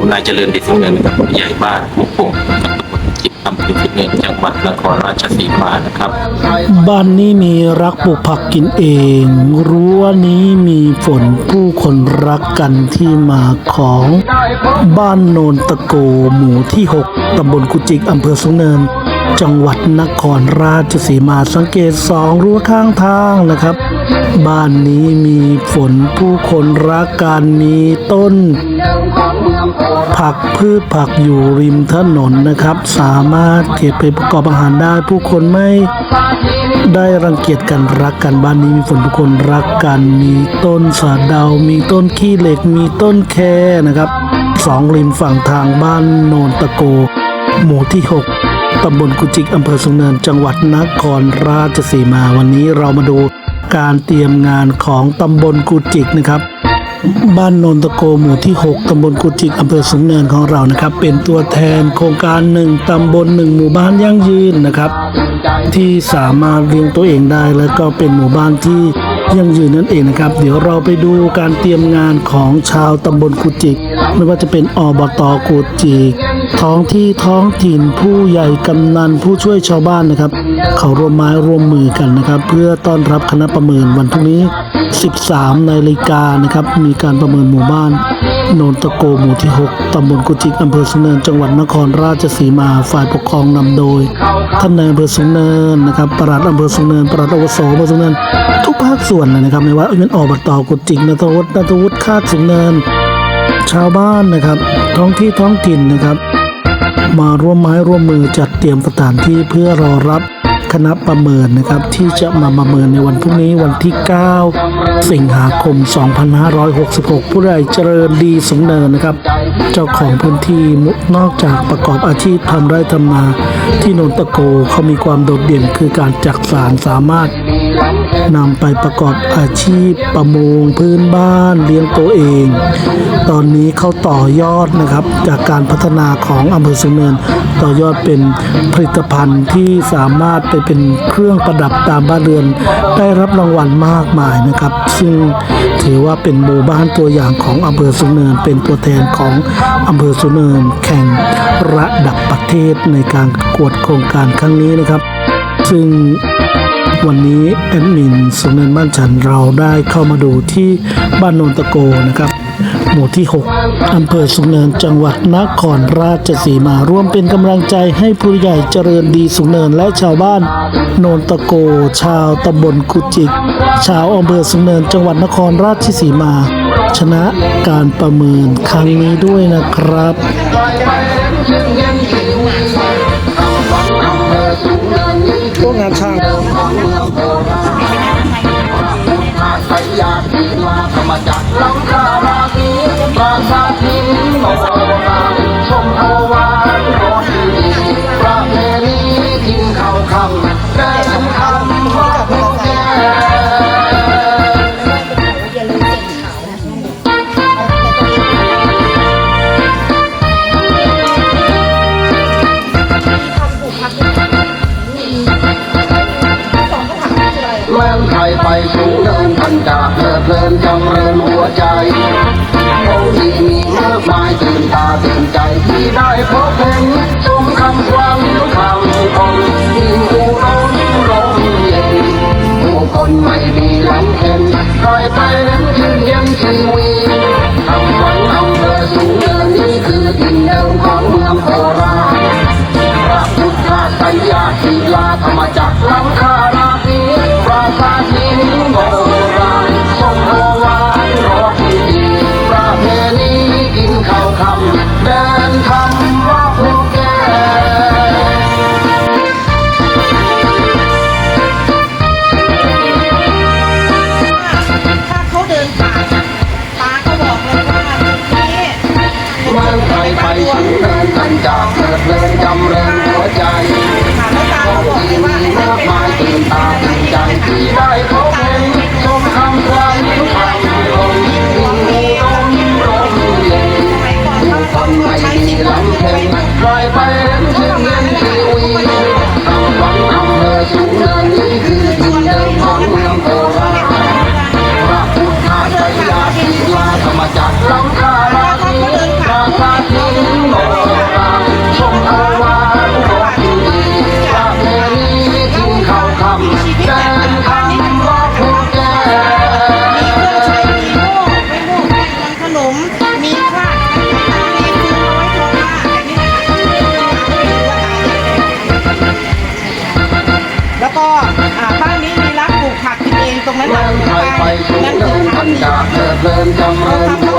ผมนายเจริญดิษเงินกับผู้ใหญ่บ้านผู้ปงจิตอำเภอพิเนจังหวัดนครราชสีมานะครับ บ้านนี้มีรักปลูกผักกินเอง รั้วนี้มีฝนผู้คนรักกันที่มาของบ้านโนนตะโกหมู่ที่ 6 ตำบลกุจิกอำเภอสุงเนิน จังหวัดนครราชสีมาสังเกตสองรั้วข้างทางนะครับ บ้านนี้มีฝนผู้คนรักกันมีต้น ผักพืชผักอยู่ริมถนนนะครับ สามารถเก็บไปประกอบอาหารได้ผู้คนไม่ได้รังเกียจกันรักกันบ้านนี้มีฝนผู้คนรักกัน มีต้นสะเดามีต้นขี้เหล็กมีต้นแคนะครับสองริมฝั่งทางบ้านโนนตะโก หมู่ที่ 6ตำบลกุจิกอำเภอสุงเนินจังหวัดนครราชสีมาวันนี้เรามาดู การเตรียมงานของตำบลกุจิกนะครับบ้านโนนตะโกหมู่ที่ 6 ตำบลกุจิกอำเภอสูงเนินของเรานะครับ เป็นตัวแทนโครงการหนึ่งตำบลหนึ่งหมู่บ้านยั่งยืนนะครับ ที่สามารถเลี้ยงตัวเองได้แล้วก็เป็นหมู่บ้านที่ยั่งยืนนั่นเองนะครับ เดี๋ยวเราไปดูการเตรียมงานของชาวตำบลกุจิก ไม่ว่าจะเป็นอบตกุจิกท้องที่ท้องถิ่นผู้ใหญ่กำนันผู้ช่วยชาวบ้านนะครับ เขาร่วมไม้ร่วมมือกันนะครับ เพื่อต้อนรับคณะประเมินวันพรุ่งนี้ 13นาฬิกานะครับ มีการประเมินหมู่บ้านโนนตะโกหมู่ที่ 6 ตำบลกุจิกอำเภอสุเนิน จังหวัดนครราชสีมา ฝ่ายปกครองนำโดย ท่านนายอำเภอสุเนินนะครับ ปลัดอำเภอสุเนิน ปลัดอวสอำเภอสุนเนิน ทุกภาคส่วนเลยนะครับ ไม่ว่าจะเป็นอบตกุจิกนัทวุฒินัทวุฒิคาดสุเนิน ชาวบ้านนะครับ ท้องที่ท้องถิ่นนะครับ มาร่วมไม้ร่วมมือจัดเตรียมสถานที่เพื่อรอรับคณะประเมินนะครับที่จะมาประเมินในวันพรุ่งนี้วันที่ 9 สิงหาคม 2566 ผู้ใดเจริญดีสงเนินนะครับ เจ้าของพื้นที่นอกจากประกอบอาชีพทำไร่ทำนาที่โนนตะโกเขามีความโดดเด่นคือการจักสารสามารถ นำไปประกอบอาชีพประมงพื้นบ้านเลี้ยงตัวเอง ตอนนี้เขาต่อยอดนะครับ จากการพัฒนาของอำเภอสุนเนิน ต่อยอดเป็นผลิตภัณฑ์ที่สามารถไปเป็นเครื่องประดับตามบ้านเรือน ได้รับรางวัลมากมายนะครับ ซึ่งถือว่าเป็นหมู่บ้านตัวอย่างของอำเภอสุนเนิน เป็นตัวแทนของอำเภอสุนเนิน แข่งระดับประเทศในการกวดโครงการครั้งนี้นะครับ ซึ่ง วันนี้แอดมินสุนเนินบ้านฉันเราได้เข้ามาดูที่บ้านโนนตะโกนะครับ หมู่ที่ 6 อำเภอสุนเนินจังหวัดนครราชสีมาร่วมเป็นกำลังใจให้ผู้ใหญ่เจริญดีสุนเนินและชาวบ้านโนนตะโก ชาวตำบลกุจิก ชาวอำเภอสุนเนินจังหวัดนครราชสีมา ชนะการประเมินครั้งนี้ด้วยนะครับพวกงานช่าง ใครไปสูงเดินทันดาเพลิดเพลินจำเริญหัวใจของที่มีมากมายตื่นตาตื่นใจที่ได้พบเห็นชมคำความเลี้ยวคำองยิ่งดูร้องงร้องเย็นผู้คนไม่มีหลังเห็นใอยไปเห็น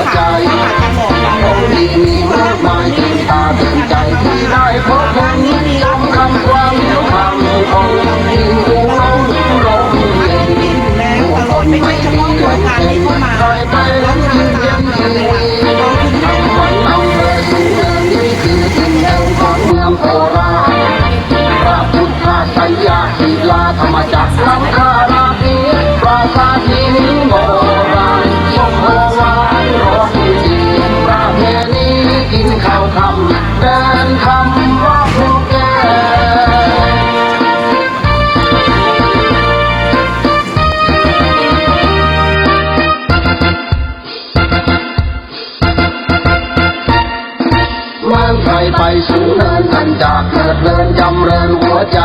ริญหัวใจของดีมีมาก หัวใจ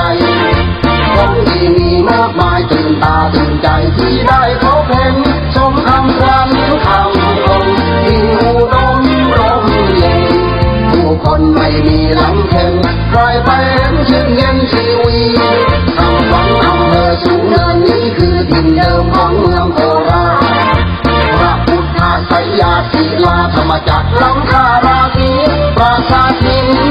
ของดีมีมากมายตื่นตาตื่นใจที่ได้พบเห็นชมคำควันคำคมที่อุดมร่มเย็นผู้คนไม่มีลำเค็นใครไปเห็นชื่นเย็นชีวีคำฝันอำเภอสูงเนินนี้คือดินเดิมของเมืองโคราชพระพุทธาสยาศิลาธรรมจักรลังคาราศีปราสาทหิน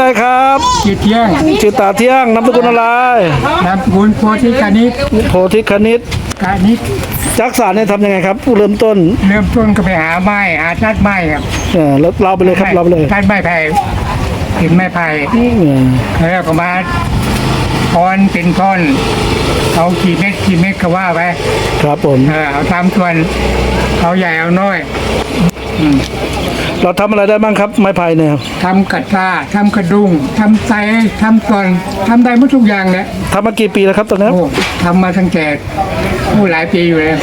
ออะไรครับจิตเที่ยงชื่อตาเที่ยงนามสกุลอะไรนามสกุลโพธิคณิตโพธิคณิตคณิตจักษาเนี่ยทำยังไงครับเริ่มต้น เริ่มต้นก็ไปหาไม้หาทัดไม้ครับเออแล้วเราไปเลยครับเราไปเลยทัดไม้ไผ่ถึงไม้ไผ่เออแล้วก็มาพอนเป็นท่อนเอากี่เม็ดกี่เม็ดก็ว่าไปครับผมเออเอาตามส่วนเอาใหญ่เอาน้อย เราทำอะไรได้บ้างครับ ไม้ไผ่เนี่ยทำกระตาทำกระดุงทำไซทำตอนทำได้หมดทุกอย่างเนี่ยทำมากี่ปีแล้วครับตอนนี้โอ้ทำมาตั้งแต่ผู้หลายปีอยู่แล้ว